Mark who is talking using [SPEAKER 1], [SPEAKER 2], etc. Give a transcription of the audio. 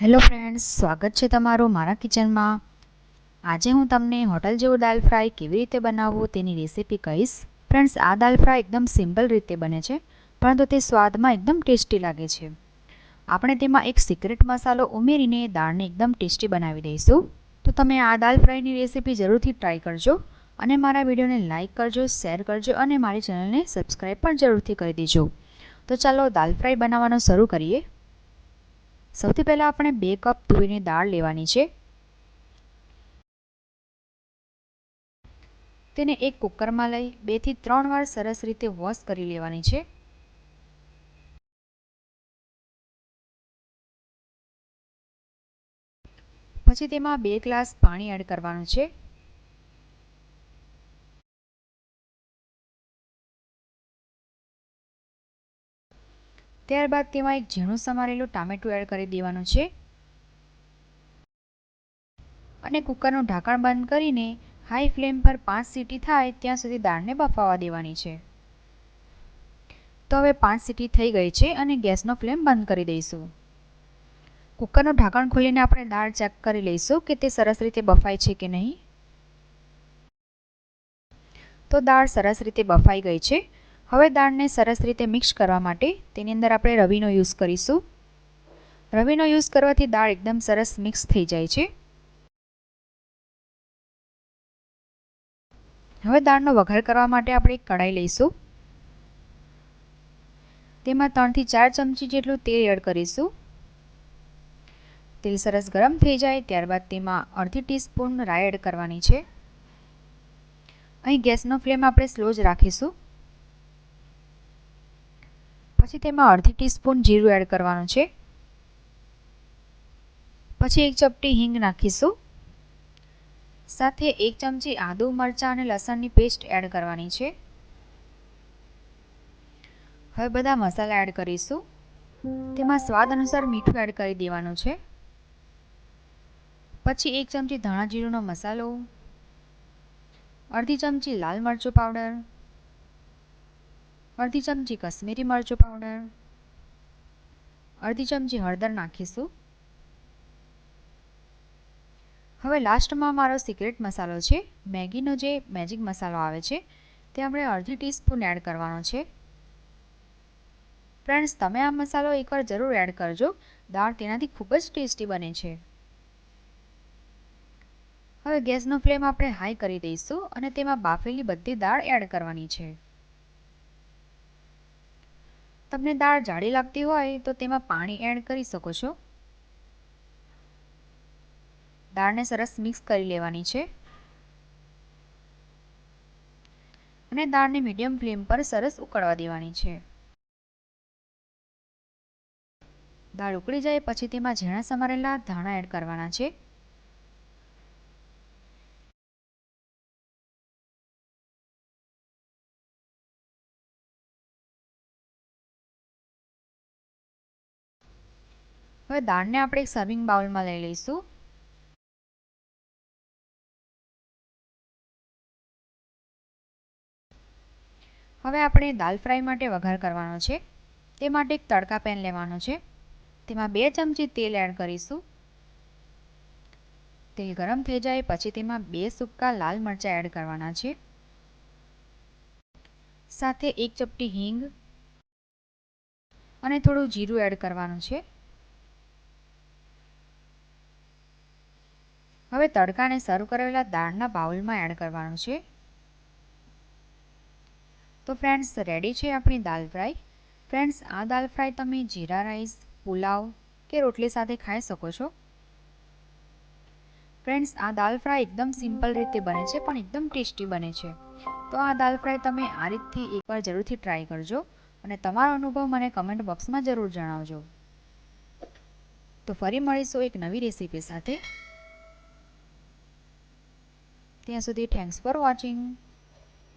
[SPEAKER 1] Hello friends, સ્વાગત છે તમારું મારા કિચનમાં. આજે હું તમને હોટલ જેવું દાલ ફ્રાય કેવી રીતે બનાવવું તેની રેસીપી કહીશ. ફ્રેન્ડ્સ, આ દાલ ફ્રાય એકદમ સિમ્પલ રીતે બને છે, પરંતુ તે સ્વાદમાં એકદમ ટેસ્ટી લાગે છે. આપણે તેમાં એક સિક્રેટ મસાલો ઉમેરીને દાળને એકદમ ટેસ્ટી બનાવી દઈશું. તો તમે આ દાલ ફ્રાયની રેસીપી જરૂરથી ટ્રાય કરજો અને મારા વિડીયોને લાઇક કરજો, શેર કરજો અને મારી ચેનલને સબસ્ક્રાઈબ પણ જરૂરથી કરી દેજો. તો ચાલો દાલ ફ્રાય બનાવવાનું શરૂ કરીએ. સૌથી પહેલાં આપણે બે કપ તુવેરની દાળ લેવાની છે. તેને એક કુકરમાં લઈ બેથી ત્રણ વાર સરસ રીતે વોશ કરી લેવાની છે. પછી તેમાં બે ગ્લાસ પાણી એડ કરવાનું છે. ત્યારબાદ તેમાં એક ઝીણું સમારેલું ટામેટું એડ કરી દેવાનું છે. અને કુકરનું ઢાંકણ બંધ કરીને હાઈ ફ્લેમ પર પાંચ સીટી થાય ત્યાં સુધી દાળને બફાવા દેવાની છે. તો હવે પાંચ સીટી થઈ ગઈ છે અને ગેસનો ફ્લેમ બંધ કરી દઈશું. કુકરનું ઢાંકણ ખોલીને આપણે દાળ ચેક કરી લઈશું કે તે સરસ રીતે બફાય છે કે નહીં. તો દાળ સરસ રીતે બફાઈ ગઈ છે. હવે દાળને સરસ રીતે મિક્સ કરવા માટે તેની અંદર આપણે રવીનો યુઝ કરીશું. રવીનો યુઝ કરવાથી દાળ એકદમ સરસ મિક્સ થઈ જાય છે. હવે દાળનો વઘાર કરવા માટે આપણે એક કઢાઈ લઈશું. તેમાં ત્રણથી ચાર ચમચી જેટલું તેલ એડ કરીશું. તેલ સરસ ગરમ થઈ જાય, ત્યારબાદ તેમાં અડધી ટીસ્પૂન રાઈ એડ કરવાની છે. અહીં ગેસનો ફ્લેમ આપણે સ્લો જ રાખીશું. પછી તેમાં અડધી ટીસ્પૂન જીરું એડ કરવાનું છે. પછી એક ચપટી હિંગ નાખીશું. સાથે એક ચમચી આદુ મરચાં અને લસણની પેસ્ટ એડ કરવાની છે. હવે બધા મસાલા એડ કરીશું. તેમાં સ્વાદ અનુસાર મીઠું એડ કરી દેવાનું છે. પછી એક ચમચી ધાણા જીરુંનો મસાલો. અડધી ચમચી લાલ મરચું પાવડર. અડધી ચમચી કશ્મીરી મરચું પાવડર અડધી ચમચી હળદર નાખીશું. હવે લાસ્ટમાં મારો સિક્રેટ મસાલો છે. મેગીનો જે મેજિક મસાલો આવે છે, તે આપણે અડધી ટીસ્પૂન એડ કરવાનો છે. ફ્રેન્ડ્સ તમે આ મસાલો એકવાર જરૂર એડ કરજો. દાળ તેનાથી ખૂબ જ ટેસ્ટી બને છે. હવે ગેસનો ફ્લેમ આપણે હાઈ કરી દઈશું અને તેમાં બાફેલી બધી દાળ એડ કરવાની છે. તમને દાળ જાડી લાગતી હોય તો તેમાં પાણી એડ કરી શકો છો. દાળને સરસ મિક્સ કરી લેવાની છે. અને દાળને મીડિયમ ફ્લેમ પર સરસ ઉકળવા દેવાની છે. દાળ ઉકળી જાય પછી તેમાં ઝીણા સમારેલા ધાણા એડ કરવાના છે. હવે દાળને આપણે એક સર્વિંગ બાઉલમાં લઈ લઈશું. હવે આપણે દાલ ફ્રાય માટે વઘાર કરવાનો છે. તે માટે એક તડકા પેન લેવાનો છે. તેમાં બે ચમચી તેલ એડ કરીશું. તેલ ગરમ થઈ જાય પછી તેમાં બે સૂકા લાલ મરચાં એડ કરવાના છે. સાથે એક ચપટી હિંગ અને થોડું જીરું એડ કરવાનું છે. હવે તડકાને સર્વ કરેલા દાળના બાઉલમાં એડ કરવાનું છે. તો ફ્રેન્ડ્સ રેડી છે આપણી દાલ ફ્રાય ફ્રેન્ડ્સ આ દાલ ફ્રાય તમે જીરા રાઈસ પુલાવ કે રોટલી સાથે ખાઈ શકો છો. ફ્રેન્ડ્સ આ દાલ ફ્રાય એકદમ સિમ્પલ રીતે બને છે, પણ એકદમ ટેસ્ટી બને છે. તો આ દાલ ફ્રાય તમે આ રીતથી એકવાર જરૂરથી ટ્રાય કરજો અને તમારો અનુભવ મને કમેન્ટ બોક્સમાં જરૂર જણાવજો. તો ફરી મળીશું એક નવી રેસીપી સાથે. ત્યાં સુધી થેન્ક્સ ફોર વોચિંગ